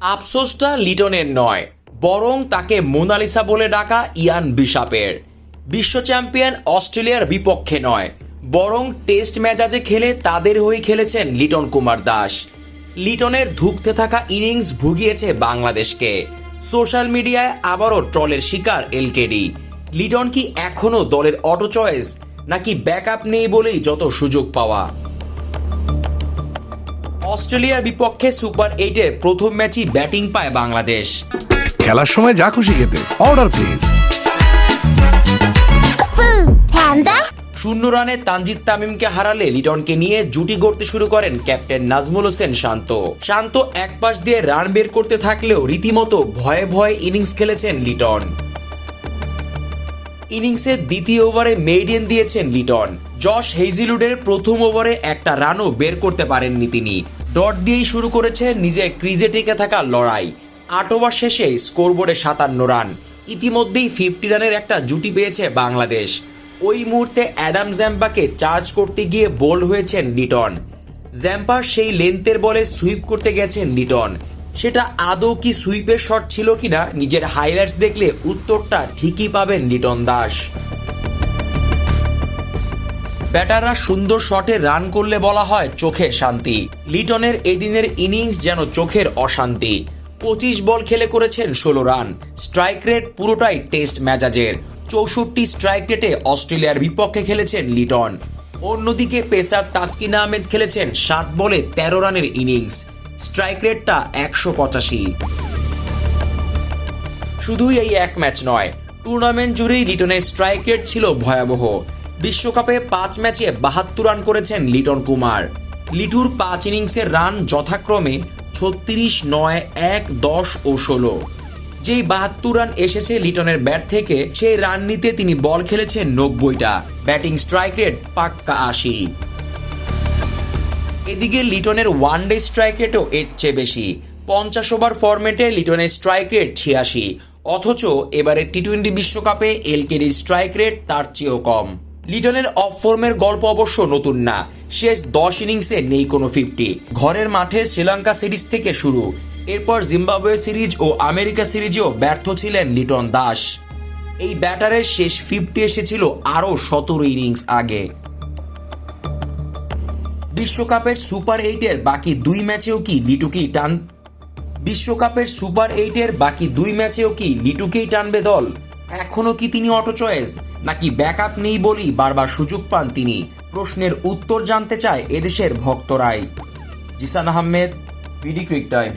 আফসোসটা লিটনের নয়, বরং তাকে মোনালিসা বলে ডাকা ইয়ান বিশাপের। বিশ্ব চ্যাম্পিয়ন অস্ট্রেলিয়ার বিপক্ষে নয়, বরং টেস্ট ম্যাচাজে খেলে তাদের হয়ে খেলেছেন লিটন কুমার দাস। লিটনের ধুঁকতে থাকা ইনিংস ভুগিয়েছে বাংলাদেশকে। সোশ্যাল মিডিয়ায় আবারও ট্রলের শিকার এলকেডি। লিটন কি এখনও দলের অটো চয়েস, নাকি ব্যাকআপ নেই বলেই যত সুযোগ পাওয়া? অস্ট্রেলিয়ার বিপক্ষে সুপার এইটের প্রথম ম্যাচই ব্যাটিং পায় বাংলাদেশ। খেলার সময় যা খুশি খেতে অর্ডার প্লিজ। শূন্য রানে তানজিদ তামিমকে হারালে লিটনকে নিয়ে জুটি গড়তে শুরু করেন ক্যাপ্টেন নাজমুল হোসেন শান্ত। শান্ত এক পাশ দিয়ে রান বের করতে থাকলেও রীতিমতো ভয়ে ভয়ে ইনিংস খেলেছেন লিটন। ইনিংসের দ্বিতীয় ওভারে মেইডেন দিয়েছেন লিটন। জশ হেইজিলুডের প্রথম ওভারে একটা রানও বের করতে পারেননি তিনি। ডট দিয়েই শুরু করেছে নিজের ক্রিজে টিকে থাকা লড়াই। আট ওভার শেষে স্কোরবোর্ডে সাতান্ন রান। ইতিমধ্যেই ফিফটি রানের একটা জুটি পেয়েছে বাংলাদেশ। ওই মুহূর্তে অ্যাডাম জ্যাম্পাকে চার্জ করতে গিয়ে বোল্ড হয়েছেন লিটন জ্যাম্পার সেই লেন্থের বলে সুইপ করতে গেছেন লিটন সেটা আদৌ কি সুইপের শট ছিল কিনা নিজের হাইলাইটস দেখলে উত্তরটা ঠিকই পাবেন লিটন দাস। ব্যাটাররা সুন্দর শটে রান করলে বলা হয় চোখে শান্তি। লিটনের এদিনের ইনিংস যেন চোখের অশান্তি। পঁচিশ বল খেলে করেছেন ষোলো রান। স্ট্রাইক রেট পুরোটাই টেস্ট ম্যাজাজের চৌষট্টি স্ট্রাইক রেটে অস্ট্রেলিয়ার বিপক্ষে খেলেছেন লিটন। অন্যদিকে পেসার তাসকিন আহমেদ খেলেছেন সাত বলে তেরো রানের ইনিংস। স্ট্রাইক রেটটা একশো পঁচাশি। শুধুই এই এক ম্যাচ নয়, টুর্নামেন্ট জুড়েই লিটনের স্ট্রাইক রেট ছিল ভয়াবহ। বিশ্বকাপে পাঁচ ম্যাচে বাহাত্তর রান করেছেন লিটন কুমার। লিটুর পাঁচ ইনিংসের রান যথাক্রমে ছত্রিশ, নয়, এক, দশ ও ষোলো। যেই বাহাত্তর রান এসেছে লিটনের ব্যাট থেকে, সেই রান নিতে তিনি বল খেলেছেন নব্বইটা। ব্যাটিং স্ট্রাইক রেট পাক্কা আশি। এদিকে লিটনের ওয়ান ডে স্ট্রাইক রেটও এর চেয়ে বেশি। পঞ্চাশ ওভার ফরম্যাটে লিটনের স্ট্রাইক রেট ছিয়াশি। অথচ এবারে টি টোয়েন্টি বিশ্বকাপে এলকেডির স্ট্রাইক রেট তার চেয়েও কম। লিটনের অফ ফর্মের গল্প অবশ্য নতুন না। শেষ দশ ইনিংসে নেই কোনো ফিফটি। ঘরের মাঠে শ্রীলঙ্কা সিরিজ থেকে শুরু। এরপর জিম্বাবুয়ে সিরিজ ও আমেরিকা সিরিজেও ব্যর্থ ছিলেন লিটন দাস। এই ব্যাটারের শেষ ফিফটি এসেছিল আরও সতেরো ইনিংস আগে। বিশ্বকাপের সুপার এইটের বাকি দুই ম্যাচেও কি লিটুকেই টান বিশ্বকাপের সুপার এইটের বাকি দুই ম্যাচেও কি লিটুকেই টানবে দল? এখনও কি তিনি অটো চয়েস নাকি ব্যাকআপ নেই বলেই বারবার সুযোগ পান তিনি? প্রশ্নের উত্তর জানতে চায় এদেশের ভক্তরাই। Zisan Ahmed BD quick time